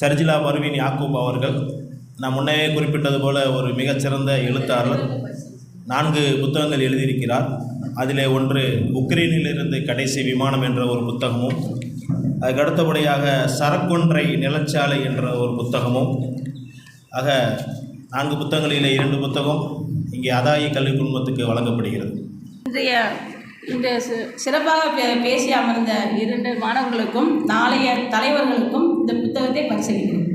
சர்ஜிலா பர்வீன் யாக்கூப் அவர்கள். நான் முன்னே குறிப்பிட்டது போல ஒரு மிகச்சிறந்த எழுத்தாளர். நான்கு புத்தகங்கள் எழுதியிருக்கிறார். அதில் ஒன்று உக்ரைனிலிருந்து கடைசி விமானம் என்ற ஒரு புத்தகமும் அதுக்கடுத்தபடியாக சரக்கொன்றை நிலச்சாலை என்ற ஒரு புத்தகமும். ஆக நான்கு புத்தகங்களில் இரண்டு புத்தகம் இங்கே அதாயி கல்வி குழுமத்துக்கு வழங்கப்படுகிறது. இன்றைய இந்த சிறப்பாக பே- பேசி அமர்ந்த இரண்டு மாணவர்களுக்கும் நாளைய தலைவர்களுக்கும் இந்த புத்தகத்தை பரிசீலிக்கிறேன்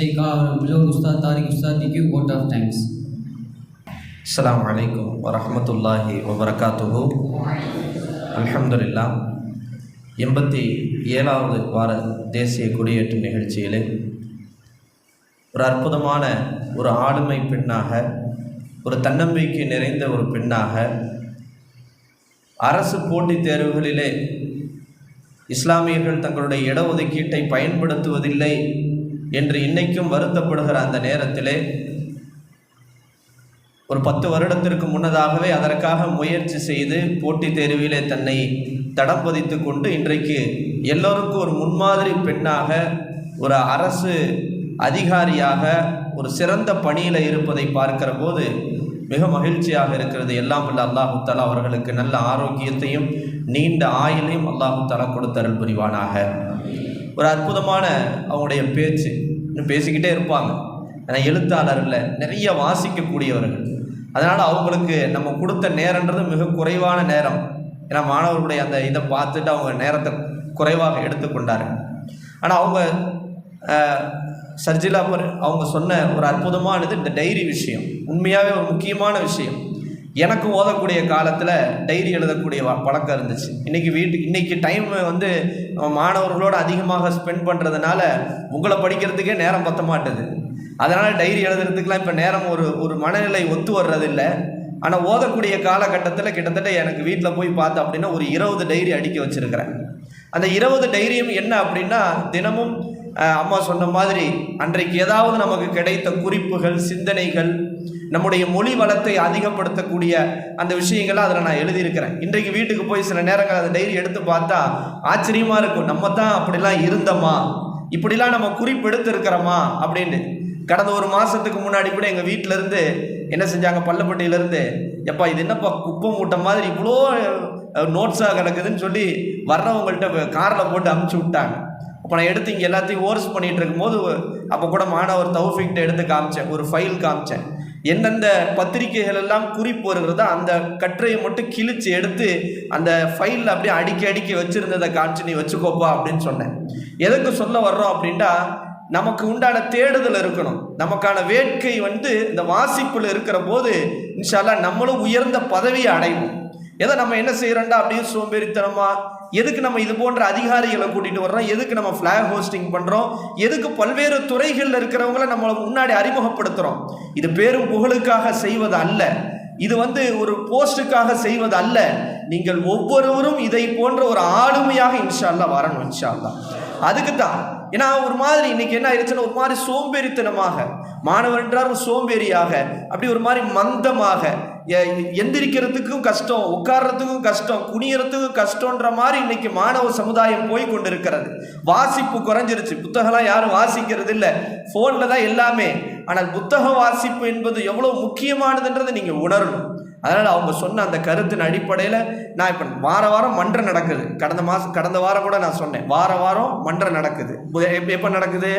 Take our beloved Tariq Ustad give vote of thanks. அஸ்ஸலாமு அலைக்கும் வரஹ்மத்துல்லாஹி வபரகாத்துஹு அலமதுல்லா எண்பத்தி ஏழாவது வார தேசிய கொடியேற்று நிகழ்ச்சியிலே ஒரு அற்புதமான ஒரு ஆளுமை பெண்ணாக ஒரு தன்னம்பிக்கை நிறைந்த ஒரு பெண்ணாக அரசு போட்டித் தேர்வுகளிலே இஸ்லாமியர்கள் தங்களுடைய இடஒதுக்கீட்டை பயன்படுத்துவதில்லை என்று இன்னைக்கும் வருத்தப்படுகிற அந்த நேரத்திலே ஒரு பத்து வருடத்திற்கு முன்னதாகவே அதற்காக முயற்சி செய்து போட்டித் தேர்விலே தன்னை தடம் பதித்து கொண்டு இன்றைக்கு எல்லோருக்கும் ஒரு முன்மாதிரி பெண்ணாக ஒரு அரசு அதிகாரியாக ஒரு சிறந்த பணியில் இருப்பதை பார்க்கிற போது மிக மகிழ்ச்சியாக இருக்கிறது. எல்லாம் வல்ல அல்லாஹு அவர்களுக்கு நல்ல ஆரோக்கியத்தையும் நீண்ட ஆயுளையும் அல்லாஹு தஆலா கொடுத்தருள் புரிவானாக. ஒரு அற்புதமான அவங்களுடைய பேச்சு. இன்னும் பேசிக்கிட்டே இருப்பாங்க. ஆனால் எழுத்தாளர் இல்லை நிறைய வாசிக்கக்கூடியவர்கள். அதனால் அவங்களுக்கு நம்ம கொடுத்த நேரன்றது மிக குறைவான நேரம். ஏன்னா மாணவர்களுடைய அந்த இதை பார்த்துட்டு அவங்க நேரத்தை குறைவாக எடுத்துக்கொண்டார்கள் ஆனால் அவங்க சர்ஜிலா அவங்க சொன்ன ஒரு அற்புதமானது இந்த டைரி விஷயம். உண்மையாகவே ஒரு முக்கியமான விஷயம். எனக்கு ஓதக்கூடிய காலத்தில் டைரி எழுதக்கூடிய வ- பழக்கம் இருந்துச்சு. இன்றைக்கி வீட்டு இன்றைக்கி டைம் வந்து மாணவர்களோடு அதிகமாக ஸ்பெண்ட் பண்ணுறதுனால உங்களை படிக்கிறதுக்கே நேரம் பத்த மாட்டுது. அதனால் டைரி எழுதுறதுக்கெலாம் இப்போ நேரம் ஒரு ஒரு மனநிலை ஒத்து வர்றதில்லை. ஆனால் ஓதக்கூடிய காலகட்டத்தில் கிட்டத்தட்ட எனக்கு வீட்டில் போய் பார்த்தேன் அப்படின்னா ஒரு இருபது டைரி அடிக்க வச்சுருக்கிறேன். அந்த இருபது டைரியும் என்ன அப்படின்னா தினமும் அம்மா சொன்ன மாதிரி அன்றைக்கு ஏதாவது நமக்கு கிடைத்த குறிப்புகள் சிந்தனைகள் நம்முடைய மொழி வளத்தை அதிகப்படுத்தக்கூடிய அந்த விஷயங்களை அதில் நான் எழுதியிருக்கிறேன். இன்றைக்கு வீட்டுக்கு போய் சில நேரங்கள் அந்த டைரி எடுத்து பார்த்தா ஆச்சரியமாக இருக்கும். நம்ம தான் அப்படிலாம் இருந்தோமா? இப்படிலாம் நம்ம குறிப்பெடுத்திருக்கிறோமா? அப்படின்னு. கடந்த ஒரு மாதத்துக்கு முன்னாடி கூட எங்கள் வீட்டிலேருந்து என்ன செஞ்சாங்க? பள்ளப்பட்டியிலேருந்து எப்பா இது என்னப்பா குப்பை மூட்டை மாதிரி இவ்வளோ நோட்ஸாக கிடக்குதுன்னு சொல்லி வர்றவங்கள்ட்ட காரில் போட்டு அமுச்சு விட்டாங்க. அப்போ நான் எடுத்து இங்கே எல்லாத்தையும் ஓர்ஸ் பண்ணிகிட்டு இருக்கும்போது அப்போ கூட மாணவர் தௌஃபிக்ட்ட எடுத்து காமிச்சேன். ஒரு ஃபைல் காமிச்சேன். எந்தெந்த பத்திரிகைகள் எல்லாம் குறிப்பு வருகிறதோ அந்த கட்டுரையை மட்டும் கிழிச்சு எடுத்து அந்த ஃபைலில் அப்படியே அடுக்கி அடுக்கி வச்சுருந்ததை காட்சி நீ வச்சுக்கோப்பா அப்படின்னு சொன்னேன். எதுக்கு சொல்ல வர்றோம் அப்படின்ட்டா நமக்கு உண்டான தேடுதல் இருக்கணும். நமக்கான வேட்கை வந்து இந்த வாசிப்பில் இருக்கிற போது இன்ஷால்லா நம்மளும் உயர்ந்த பதவியை அடைவோம். எதை நம்ம என்ன செய்கிறோம்டா அப்படின்னு சோம்பேறித்தனமா? எதுக்கு நம்ம இது போன்ற அதிகாரிகளை கூட்டிட்டு வர்றோம்? எதுக்கு நம்ம ஃப்ளாக் ஹோஸ்டிங் பண்ணுறோம் எதுக்கு பல்வேறு துறைகளில் இருக்கிறவங்கள நம்மளை முன்னாடி அறிமுகப்படுத்துகிறோம் இது பேரும் புகழுக்காக செய்வது அல்ல. இது வந்து ஒரு போஸ்டுக்காக செய்வது அல்ல. நீங்கள் ஒவ்வொருவரும் இதை போன்ற ஒரு ஆளுமையாக இன்ஷால்லா வரணும் இன்ஷால்லா அதுக்கு தான் ஏன்னா ஒரு மாதிரி இன்னைக்கு என்ன ஆயிடுச்சுன்னா ஒரு மாதிரி சோம்பேறித்தனமாக மாணவர் என்றார் ஒரு சோம்பேறியாக அப்படி ஒரு மாதிரி மந்தமாக எ- எந்திரிக்கிறதுக்கும் கஷ்டம் உட்கார்றதுக்கும் கஷ்டம் குனியறதுக்கும் கஷ்டன்ற மாதிரி இன்னைக்கு மாணவ சமுதாயம் போய் கொண்டிருக்கிறது வாசிப்பு குறைஞ்சிருச்சு. புத்தகம்லாம் யாரும் வாசிக்கிறது இல்லை ஃபோனில் தான் எல்லாமே. ஆனால் புத்தக வாசிப்பு என்பது எவ்வளோ முக்கியமானதுன்றதை நீங்கள் உணரணும். அதனால் அவங்க சொன்ன அந்த கருத்தின் அடிப்படையில் நான் இப்போ வார வாரம் மன்றம் நடக்குது. கடந்த மாதம் கடந்த வாரம் கூட நான் சொன்னேன். வார வாரம் மன்றம் நடக்குது. எப்போ நடக்குது?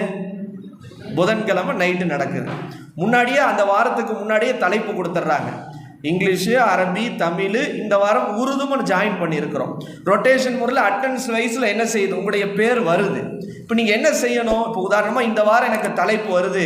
புதன்கிழமை நைட்டு நடக்குது. முன்னாடியே அந்த வாரத்துக்கு முன்னாடியே தலைப்பு கொடுத்துட்றாங்க இங்கிலீஷு அரபி தமிழ் இந்த வாரம் உருதும் ஜாயின் பண்ணியிருக்கிறோம். ரொட்டேஷன் முறையில் அட்டன்ஸ் வைஸில் என்ன செய்யுது? உங்களுடைய பேர் வருது. இப்போ நீங்கள் என்ன செய்யணும்? இப்போ உதாரணமாக இந்த வாரம் எனக்கு தலைப்பு வருது.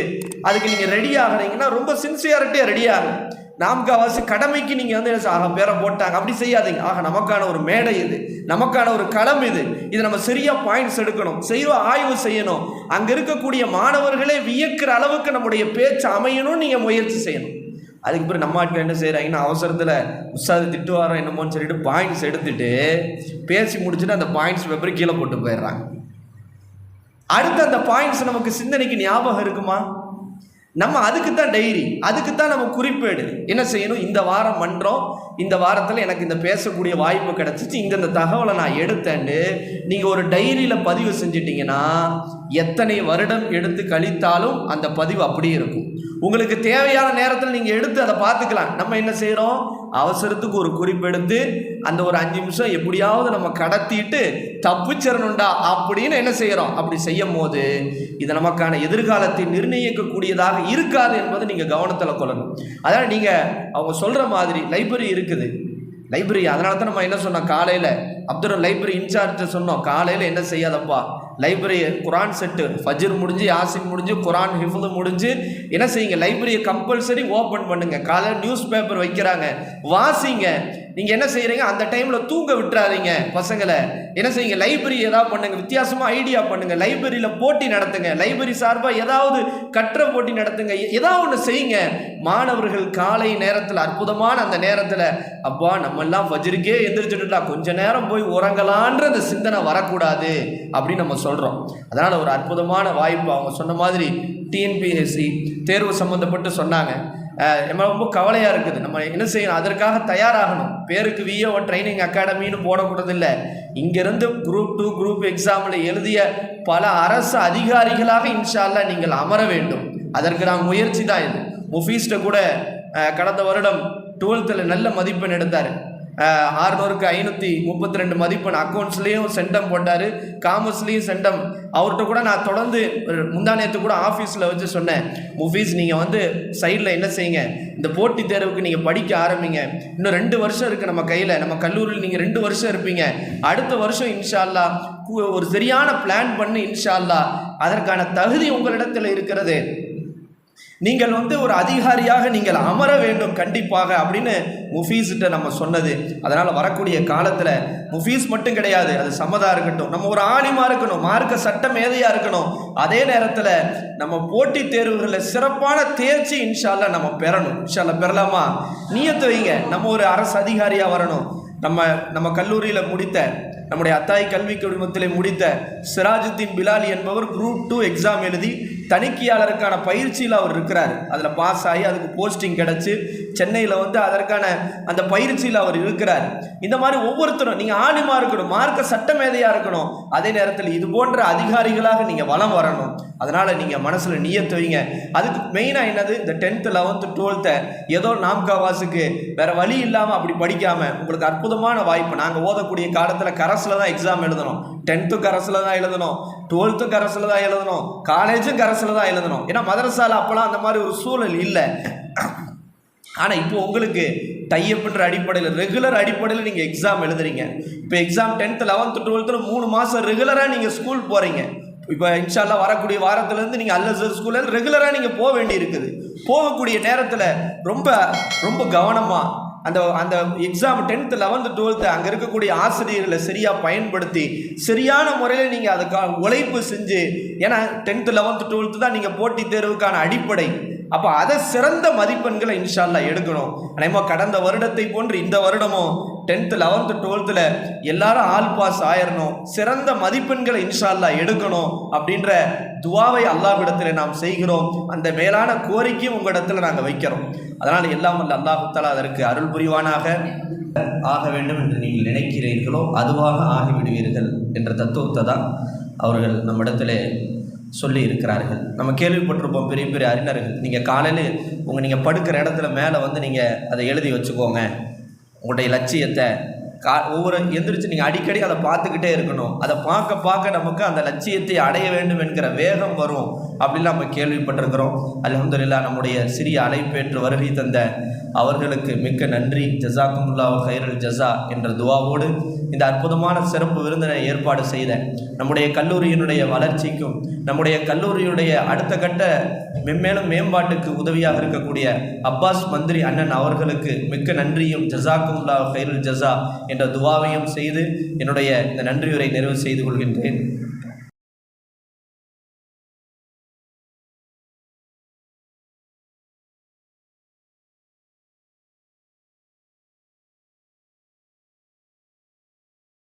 அதுக்கு நீங்கள் ரெடி ஆகிறீங்கன்னா ரொம்ப சின்சியாரிட்டியாக ரெடி ஆகும் நாம்காவாசி கடமைக்கு நீங்கள் வந்து என்ன ஆக பேரை போட்டாங்க. அப்படி செய்யாதீங்க. ஆக நமக்கான ஒரு மேடை இது. நமக்கான ஒரு களம் இது. இது நம்ம சரியாக பாயிண்ட்ஸ் எடுக்கணும். செய்ய ஆய்வு செய்யணும். அங்கே இருக்கக்கூடிய மாணவர்களே வியக்கிற அளவுக்கு நம்முடைய பேச்சு அமையணும்னு நீங்கள் முயற்சி செய்யணும். அதுக்கு பிறகு நம்ம ஆட்கள் என்ன செய்கிறாங்கன்னா அவசரத்தில் உஸ்தாது திட்டுவாரோ என்னமோன்னு சொல்லிட்டு பாயிண்ட்ஸ் எடுத்துட்டு பேசி முடிச்சுட்டு அந்த பாயிண்ட்ஸ் பேப்பர் கீழே போட்டு போயிடுறாங்க. அடுத்து அந்த பாயிண்ட்ஸ் நமக்கு சிந்தனைக்கு ஞாபகம் இருக்குமா? நம்ம அதுக்கு தான் டைரி அதுக்கு தான் நம்ம குறிப்பேடு. என்ன செய்யணும்? இந்த வாரம் மன்றம் இந்த வாரத்தில் எனக்கு இந்த பேசக்கூடிய வாய்ப்பு கிடச்சிச்சு. இங்கே இந்த தகவலை நான் எடுத்தேன்னு நீங்கள் ஒரு டைரியில் பதிவு செஞ்சிட்டிங்கன்னா எத்தனை வருடம் எடுத்து கழித்தாலும் அந்த பதிவு அப்படியே இருக்கும். உங்களுக்கு தேவையான நேரத்தில் நீங்கள் எடுத்து அதை பார்த்துக்கலாம். நம்ம என்ன செய்கிறோம் அவசரத்துக்கு ஒரு குறிப்பெடுத்து அந்த ஒரு அஞ்சு நிமிஷம் எப்படியாவது நம்ம கடத்திட்டு தப்பிச்சிடணும்டா அப்படின்னு என்ன செய்கிறோம் அப்படி செய்யும் போது இது நமக்கான எதிர்காலத்தை நிர்ணயிக்கக்கூடியதாக இருக்காது என்பதை நீங்கள் கவனத்தில் கொள்ளணும். அதான் நீங்கள் அவங்க சொல்கிற மாதிரி லைப்ரரி இருக்குது. லைப்ரரி அதனால தான் நம்ம என்ன சொன்னோம்? காலையில் அப்துல் லைப்ரரி இன்சார்ஜை சொன்னோம். காலையில் என்ன செய்யாதப்பா? லைப்ரரி குரான் செட்டு ஃபஜ்ர் முடிஞ்சு யாசின் முடிஞ்சு குரான் ஹிஃபுது முடிஞ்சு என்ன செய்யுங்க? லைப்ரரியை கம்பல்சரி ஓப்பன் பண்ணுங்க. காலையில் நியூஸ் பேப்பர் வைக்கிறாங்க. வாசிங்க. நீங்கள் என்ன செய்கிறீங்க அந்த டைமில் தூங்க விட்டுறாதீங்க பசங்களை. என்ன செய்யுங்க? லைப்ரரி ஏதாவது பண்ணுங்க. வித்தியாசமாக ஐடியா பண்ணுங்க. லைப்ரரியில் போட்டி நடத்துங்க. லைப்ரரி சார்பாக ஏதாவது கற்ற போட்டி நடத்துங்க. ஏதாவது ஒன்று செய்யுங்க. மாணவர்கள் காலை நேரத்தில் அற்புதமான அந்த நேரத்தில் அப்பா நம்ம எல்லாம் வஜிருக்கே எந்திரிச்சுட்டுட்டா கொஞ்ச நேரம் போய் உறங்கலான்ற அந்த சிந்தனை வரக்கூடாது அப்படின்னு நம்ம சொல்கிறோம் அதனால் ஒரு அற்புதமான வாய்ப்பு. அவங்க சொன்ன மாதிரி டிஎன்பிஎஸ்சி தேர்வு சம்மந்தப்பட்டு சொன்னாங்க. நம்ம ரொம்ப கவலையாக இருக்குது. நம்ம என்ன செய்யணும்? அதற்காக தயாராகணும். பேருக்கு விஓ ட்ரைனிங் அகாடமின்னு போடக்கூடாதில்லை. இங்கேருந்து குரூப் டூ குரூப் எக்ஸாமில் எழுதிய பல அரசு அதிகாரிகளாக இன்ஷால்லா நீங்கள் அமர வேண்டும். அதற்கு நான் முயற்சி தான் இது. முஃபீஸ்ட்டை கூட கடந்த வருடம் டுவெல்த்தில் நல்ல மதிப்பெண் எடுத்தார். ஆறுநூறுக்கு ஐநூற்றி முப்பத்தி ரெண்டு மதிப்பெண் அக்கௌண்ட்ஸ்லேயும் சென்டம் போட்டார். காமர்ஸ்லேயும் சென்டம் அவர்கிட்ட கூட நான் தொடர்ந்து முந்தானேத்து கூட ஆஃபீஸில் வச்சு சொன்னேன். முஃபீஸ் நீங்கள் வந்து சைடில் என்ன செய்யுங்க? இந்த போட்டித் தேர்வுக்கு நீங்கள் படிக்க ஆரம்பிங்க. இன்னும் ரெண்டு வருஷம் இருக்குது நம்ம கையில். நம்ம கல்லூரியில் நீங்கள் ரெண்டு வருஷம் இருப்பீங்க. அடுத்த வருஷம் இன்ஷால்லா ஒரு சரியான பிளான் பண்ணி இன்ஷால்லா. அதற்கான தகுதி உங்களிடத்தில் இருக்கிறது. நீங்கள் வந்து ஒரு அதிகாரியாக நீங்கள் அமர வேண்டும் கண்டிப்பாக அப்படின்னு முஃபீஸ்கிட்ட நம்ம சொன்னது. அதனால் வரக்கூடிய காலத்தில் முஃபீஸ் மட்டும் கிடையாது அது சம்மதா இருக்கட்டும். நம்ம ஒரு ஆலிமா இருக்கணும் மார்க்க சட்ட மேதையாக இருக்கணும். அதே நேரத்தில் நம்ம போட்டித் தேர்வுகளில் சிறப்பான தேர்ச்சி இன்ஷால்ல நம்ம பெறணும். இன்ஷால்ல பெறலாமா? நீயத்து வைங்க. நம்ம ஒரு அரசு அதிகாரியாக வரணும். நம்ம நம்ம கல்லூரியில் முடித்த நம்முடைய அத்தாய் கல்வி குடும்பத்தில் முடித்த சிராஜுத்தீன் பிலாலி என்பவர் குரூப் டூ எக்ஸாம் எழுதி தணிக்கையாளருக்கான பயிற்சியில் அவர் இருக்கிறார். அதில் பாஸ் ஆகி அதுக்கு போஸ்டிங் கிடச்சி சென்னையில் வந்து அதற்கான அந்த பயிற்சியில் அவர் இருக்கிறார். இந்த மாதிரி ஒவ்வொருத்தரும் நீங்கள் ஆணிமா இருக்கணும் மார்க்க சட்டமேதையாக இருக்கணும். அதே நேரத்தில் இது போன்ற அதிகாரிகளாக நீங்கள் வலம் வரணும். அதனால் நீங்கள் மனசில் நீயத்து வைங்க. அதுக்கு மெயினாக என்னது? இந்த டென்த்து லெவன்த்து டுவெல்த்தை ஏதோ நாம்காவாஸுக்கு வேறு வழி இல்லாமல் அப்படி படிக்காமல் உங்களுக்கு அற்புதமான வாய்ப்பு. நாங்கள் ஓதக்கூடிய காலத்தில் கரஸில் தான் எக்ஸாம் எழுதணும். டென்த்தும் கரஸில் தான் எழுதணும். டுவெல்த்தும் கரஸில் தான் எழுதணும். காலேஜும் கரஸில் தான் எழுதணும். ஏன்னா மதரசால அப்போலாம் அந்த மாதிரி ஒரு சூழல் இல்லை. ஆனால் இப்போ உங்களுக்கு டையப்புன்ற அடிப்படையில் ரெகுலர் அடிப்படையில் நீங்கள் எக்ஸாம் எழுதுறீங்க. இப்போ எக்ஸாம் டென்த்து லெவன்த்து டுவெல்த்தில் மூணு மாதம் ரெகுலராக நீங்கள் ஸ்கூல் போகிறீங்க இப்போ இன்ஷால்லாம் வரக்கூடிய வாரத்துலேருந்து நீங்கள் அல்லசர் ஸ்கூலில் ரெகுலராக நீங்கள் போக வேண்டி இருக்குது. போகக்கூடிய நேரத்தில் ரொம்ப ரொம்ப கவனமாக அந்த அந்த எக்ஸாம் டென்த்து லெவன்த்து டுவெல்த்து அங்கே இருக்கக்கூடிய ஆசிரியர்களை சரியாக பயன்படுத்தி சரியான முறையில் நீங்கள் அதுக்கான உழைப்பு செஞ்சு ஏன்னா டென்த்து லெவன்த்து டுவெல்த்து தான் நீங்கள் போட்டித் தேர்வுக்கான அடிப்படை. அப்போ அதை சிறந்த மதிப்பெண்களை இன்ஷால்லா எடுக்கணும். அதேமா கடந்த வருடத்தை போன்று இந்த வருடமும் டென்த்து லெவன்த்து டுவெல்த்தில் எல்லாரும் ஆல் பாஸ் ஆயிரணும். சிறந்த மதிப்பெண்களை இன்ஷால்லா எடுக்கணும் அப்படின்ற துவாவை அல்லாஹ்விடத்தில் நாம் செய்கிறோம். அந்த மேலான கோரிக்கையும் உங்களிடத்தில் நாங்கள் வைக்கிறோம். அதனால் எல்லாம் வல்ல அல்லாஹுத்தாலா அதற்கு அருள் புரிவானாக. ஆக வேண்டும் என்று நீங்கள் நினைக்கிறீர்களோ அதுவாக ஆகிவிடுவீர்கள் என்ற தத்துவத்தை தான் அவர்கள் நம்மிடத்திலே சொல்லி இருக்கிறார்கள் நம்ம கேள்விப்பட்டிருப்போம் பெரிய பெரிய அறிஞர்கள். நீங்கள் காலையில் உங்கள் நீங்கள் படுக்கிற இடத்துல மேலே வந்து நீங்கள் அதை எழுதி வச்சுக்கோங்க. உங்களுடைய லட்சியத்தை கா ஒவ்வொரு எந்திரிச்சு நீங்கள் அடிக்கடி அதை பார்த்துக்கிட்டே இருக்கணும். அதை பார்க்க பார்க்க நமக்கு அந்த லட்சியத்தை அடைய வேண்டும் என்கிற வேகம் வரும் அப்படின்னு நம்ம கேள்விப்பட்டிருக்கிறோம். அலமதுல்லா நம்முடைய சிறிய அழைப்பேற்று வருகை தந்த அவர்களுக்கு மிக்க நன்றி. ஜசாக்குமுல்லா ஹைரல் ஜஸா என்ற துவாவோடு இந்த அற்புதமான சிறப்பு விருந்தினை ஏற்பாடு செய்த நம்முடைய கல்லூரியினுடைய வளர்ச்சிக்கும் நம்முடைய கல்லூரியுடைய அடுத்த கட்ட மென்மேலும் மேம்பாட்டுக்கு உதவியாக இருக்கக்கூடிய அப்பாஸ் மந்திரி அண்ணன் அவர்களுக்கு மிக்க நன்றியும். ஜசாக்குமுல்லா ஹைருல் ஜஸா என்ற துவாவையும் செய்து என்னுடைய இந்த நன்றியுரை நிறைவு செய்து கொள்கின்றேன்.